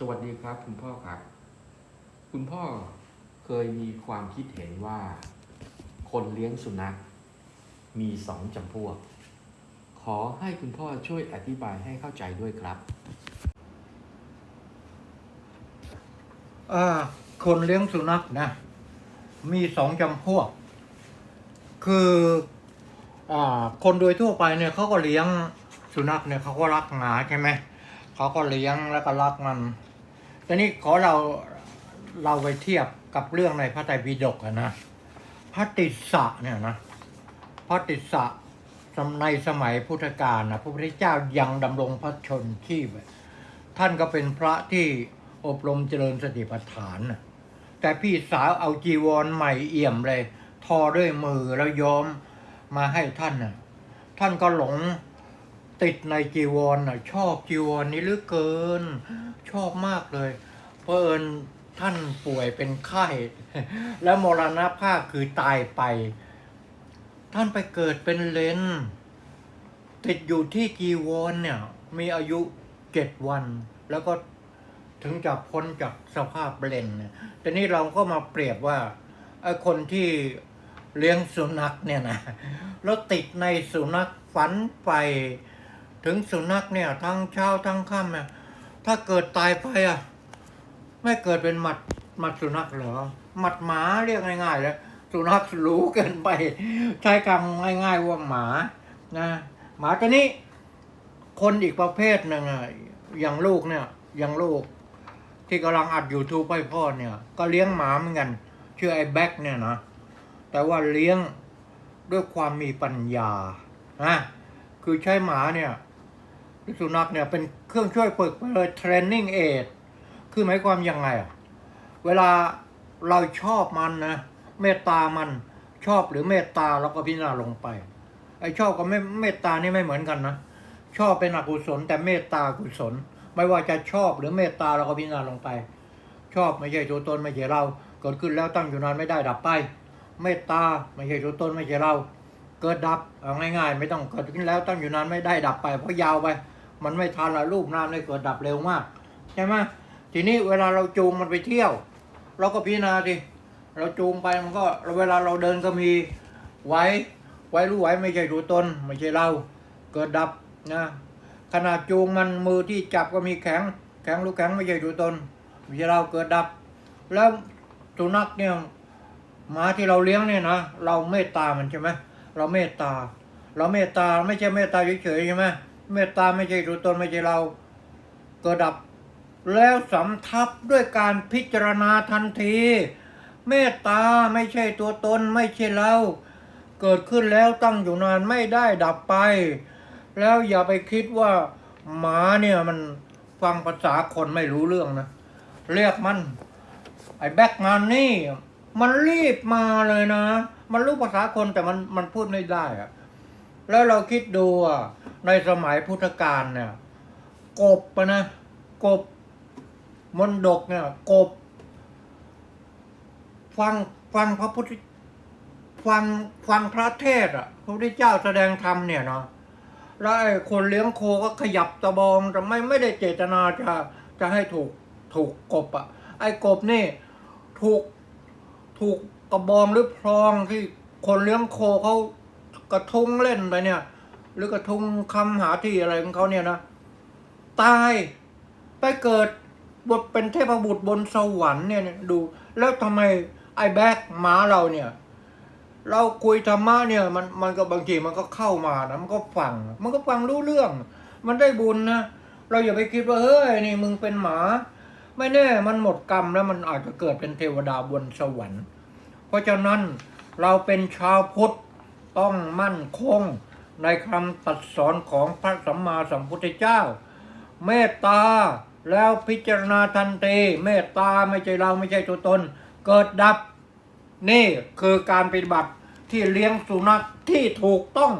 สวัสดีครับ คุณพ่อครับ คุณพ่อเคยมีความคิดเห็นว่า คนเลี้ยงสุนัข มีสองจำพวก ขอให้คุณพ่อช่วยอธิบายให้เข้าใจด้วยครับอ่าคนเลี้ยงสุนัขนะ มีสองจำพวก คืออ่าคนโดยทั่วไปเนี่ยเขาก็เลี้ยงสุนัขเนี่ยเขาก็รักหมาใช่ไหมเขาก็เลี้ยงแล้วก็รักมัน ต่นี่ขอเราเราไปเทียบกับเรื่องในพระไตรปิฎกอะนะพระติสสะเนี่ยนะพระติสสะในสมัยพุทธกาลนะพระพุทธเจ้ายังดำรงพระชนชีพ ท่านก็เป็นพระที่อบรมเจริญสติปัฏฐานนะแต่พี่สาวเอาจีวรใหม่เอี่ยมเลย ทอด้วยมือแล้วย้อมมาให้ท่านน่ะท่านก็หลง ติดในจีวรน่ะชอบจีวรนนี้เหลือเกิน ชอบมากเลย เพราะเอิญท่านป่วยเป็นไข้ แล้วมรณภาพคือตายไป ท่านไปเกิดเป็นเลนติดอยู่ที่จีวรเนี่ย มีอายุเจ็ดวัน แล้วก็ถึงจะพ้นจากสภาพเลนเนี่ยแต่นี่เราก็มาเปรียบว่าไอ้คนที่เลี้ยงสุนัขเนี่ยนะ แล้วติดในสุนัขฝันไป ถึงสุนัขเนี่ย ทั้งเช้าทั้งค่ำเนี่ยถ้าเกิดตายไปอะ ไม่เกิดเป็นหมัดหมัดสุนัขเหรอหมัดหมาเรียกง่ายๆแล้วสุนัขรู้เกินไป ใช้คำง่ายๆว่าหมานะหมาตัวนี้ คนอีกประเภทหนึ่งอะอย่างลูกเนี่ยอย่างลูก ที่กำลังอัดยูทูบให้พ่อเนี่ย ก็เลี้ยงหมาเหมือนกันชื่อไอ้แบ็กเนี่ยนะแต่ว่าเลี้ยงด้วยความมีปัญญานะคือใช้หมาเนี่ย หรือสุนัขเนี่ยเป็นเครื่องช่วยฝึกไปเลยเทรนนิ่งเอดคือหมายความยังไงอะเวลาเราชอบมันนะเมตตามันชอบหรือเมตตาเราก็พิจารณาลงไปไอ้ชอบกับไม่เมตตานี่ไม่เหมือนกันนะชอบเป็นอกุศล แต่เมตตากุศล ไม่ว่าจะชอบหรือเมตตาเราก็พิจารณาลงไป ชอบไม่ใช่ตัวตนไม่ใช่เรา เกิดขึ้นแล้วตั้งอยู่นานไม่ได้ดับไป เมตตาไม่ใช่ตัวตนไม่ใช่เรา เกิดดับเอาง่าย ๆ ไม่ต้องเกิดขึ้นแล้วตั้งอยู่นานไม่ได้ดับไปเพราะยาวไป มันไม่ทันละรูปนามเลยเกิดดับเร็วมากใช่ไหมทีนี้เวลาเราจูงมันไปเที่ยว เราก็พิจารณาดิเราจูงไปมันก็เวลาเราเดินก็มีไว้ไว้รู้ไว้ไม่ใช่ตัวตนไม่ใช่เราเกิดดับนะขนาดจูงมันมือที่จับก็มีแข็งแข็งรู้แข็งไม่ใช่ตัวตนไม่ใช่เราเกิดดับ แล้วสุนัขเนี่ยหมาที่เราเลี้ยงเนี่ยนะเราเมตตามันใช่ไหมเราเมตตา เราเมตตาไม่ใช่เมตตาเฉยๆใช่ไหม เมตตาไม่ใช่ตัวตนไม่ใช่เราเกิดดับ แล้วสำทับด้วยการพิจารณาทันที เมตตาไม่ใช่ตัวตนไม่ใช่เรา เกิดขึ้นแล้วตั้งอยู่นานไม่ได้ดับไป แล้วอย่าไปคิดว่าหมาเนี่ยมันฟังภาษาคนไม่รู้เรื่องนะ เรียกมัน ไอ้แบ็กมันนี่ มันรีบมาเลยนะ มันรู้ภาษาคนแต่มันมันพูดไม่ได้อะ แล้วเราคิดดูอะในสมัยพุทธกาลเนี่ย กบอะนะ กบมนดกเนี่ย กบ ฟังฟังพระพุทธฟังฟังพระเทศอะ พระพุทธเจ้าแสดงธรรมเนี่ยเนาะแล้วไอ้คนเลี้ยงโคก็ขยับตะบองแต่ไม่ไม่ได้เจตนาจะจะให้ถูกถูกกบอะ ไอ้กบนี่ ถูกถูกกระบองหรือพรองที่คนเลี้ยงโคเขา กระทุ้งเล่นไปเนี่ย หรือกระทุ้งคำหาที่อะไรของเขาเนี่ยนะ ตายไปเกิดบทเป็นเทพบุตรบนสวรรค์เนี่ยดู แล้วทำไมไอ้แบกหมาเราเนี่ย เราคุยธรรมะเนี่ย มันมันก็บางทีมันก็เข้ามานะมันก็ฟัง มันก็ฟังรู้เรื่อง มันได้บุญนะเราอย่าไปคิดว่าเฮ้ยนี่มึงเป็นหมา ไม่แน่มันหมดกรรมแล้วมันอาจจะเกิดเป็นเทวดาบนสวรรค์ เพราะฉะนั้นเราเป็นชาวพุทธ ต้องมั่นคงในคำตัดสอนของพระสัมมาสัมพุทธเจ้า เมตตาแล้วพิจารณาทันทีเมตตาไม่ใช่เราไม่ใช่ตัวตน เกิดดับ นี่คือการปฏิบัติที่เลี้ยงสุนัขที่ถูกต้อง